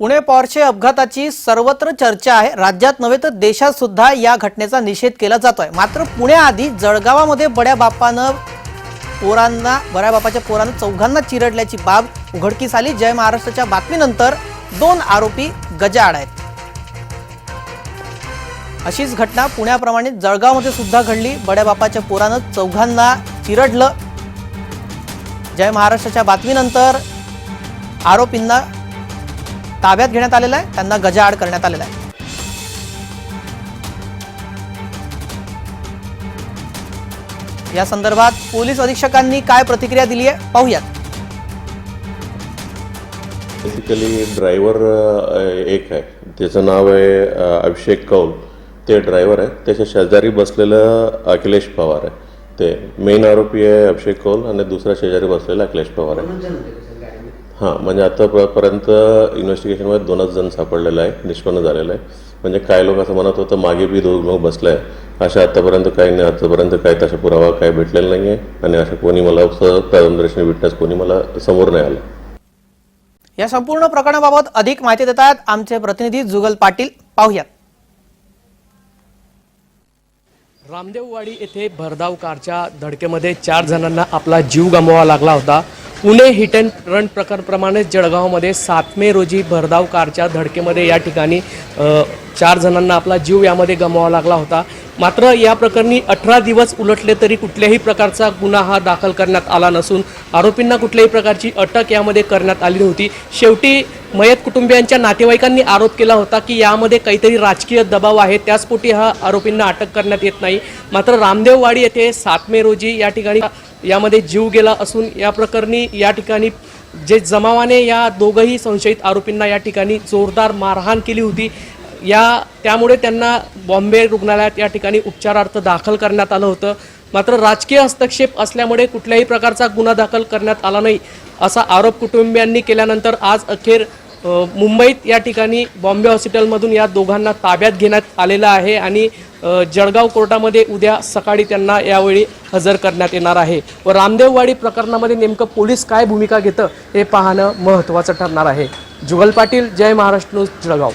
Pune Porsche अपघाताची सर्वत्र चर्चा आहे. राज्यात नव्हे तर देशात सुद्धा या घटनेचा निषेध केला जातोय. मात्र पुण्याआधी जळगावामध्ये बड्या बापानं पोरांना बऱ्या बापाच्या पोरानं चौघांना चिरडल्याची बाब उघडकीस आली. जय महाराष्ट्राच्या बातमीनंतर दोन आरोपी गजाआड आहेत. अशीच घटना पुण्याप्रमाणे जळगावमध्ये सुद्धा घडली. बड्या बापाच्या पोरानं चौघांना चिरडलं. जय महाराष्ट्राच्या बातमीनंतर आरोपींना ताब्यात घेण्यात आलेला आहे त्यांना गजाआड करण्यात आलेला आहे. या संदर्भात पोलीस अधीक्षकांनी काय प्रतिक्रिया दिली आहे पाहूयात. बेसिकली ड्रायव्हर एक आहे. त्याचं नाव आहे अभिषेक कौल. ते ड्रायव्हर आहे त्याच्या शेजारी बसलेलं अखिलेश पवार आहे. ते मेन आरोपी आहे अभिषेक कौल आणि दुसरा शेजारी बसलेला अखिलेश पवार आहे. हां म्हणजे आतापर्यंत इन्व्हेस्टिगेशनमध्ये दोनच जण सापडलेलं आहे निष्पन्न झालेलं आहे. म्हणजे काय लोक असं म्हणत होतं मागे बी दोन लोक बसले आहे अशा आतापर्यंत काही नाही आतापर्यंत काही तसा पुरावा काही भेटलेला नाही आहे आणि असं कोणी मला असं प्रथमदर्शनी विटनेस कोणी मला समोर नाही आलं. या संपूर्ण प्रकरणाबाबत अधिक माहिती देत आहेत आमचे प्रतिनिधी जुगल पाटील. पाहूयात. रामदेववाडी येथे भरधाव कारच्या धडकेमध्ये चार जणांना आपला जीव गमवावा लागला होता. पुणे हिट अँड रन प्रकारप्रमाणेच जळगावमध्ये सात मे रोजी भरधाव कारच्या धडकेमध्ये या ठिकाणी चार जणांना आपला जीव यामध्ये गमवावा लागला होता. मात्र या प्रकरणी अठरा दिवस उलटले तरी कुठल्याही प्रकारचा गुन्हा हा दाखल करण्यात आला नसून आरोपींना कुठल्याही प्रकारची अटक यामध्ये करण्यात आली नव्हती. शेवटी मयत कुटुंबियांच्या नातेवाईकांनी आरोप केला होता की यामध्ये काहीतरी राजकीय दबाव आहे त्याचपोटी हा आरोपींना अटक करण्यात येत नाही. मात्र रामदेववाडी येथे सात मे रोजी या ठिकाणी यामध्ये जीव गेला असून या प्रकरणी या ठिकाणी जे जमावाने या दोघंही संशयित आरोपींना या ठिकाणी जोरदार मारहाण केली होती. या त्यामुळे त्यांना बॉम्बे रुग्णालयात या ठिकाणी उपचारार्थ दाखल करण्यात आलं होतं. मात्र राजकीय हस्तक्षेप असल्यामुळे कुठल्याही प्रकारचा गुन्हा दाखल करण्यात आला नाही असा आरोप कुटुंबियांनी केल्यानंतर आज अखेर मुंबईत या ठिकाणी बॉम्बे हॉस्पिटलमधून या दोघांना ताब्यात घेण्यात आलेलं आहे आणि जळगाव कोर्टामध्ये उद्या सकाळी त्यांना यावेळी हजर करण्यात येणार आहे. व रामदेववाडी प्रकरणामध्ये नेमकं पोलीस काय भूमिका घेतं हे पाहणं महत्त्वाचं ठरणार आहे. जुगल पाटील जय महाराष्ट्र न्यूज जळगाव.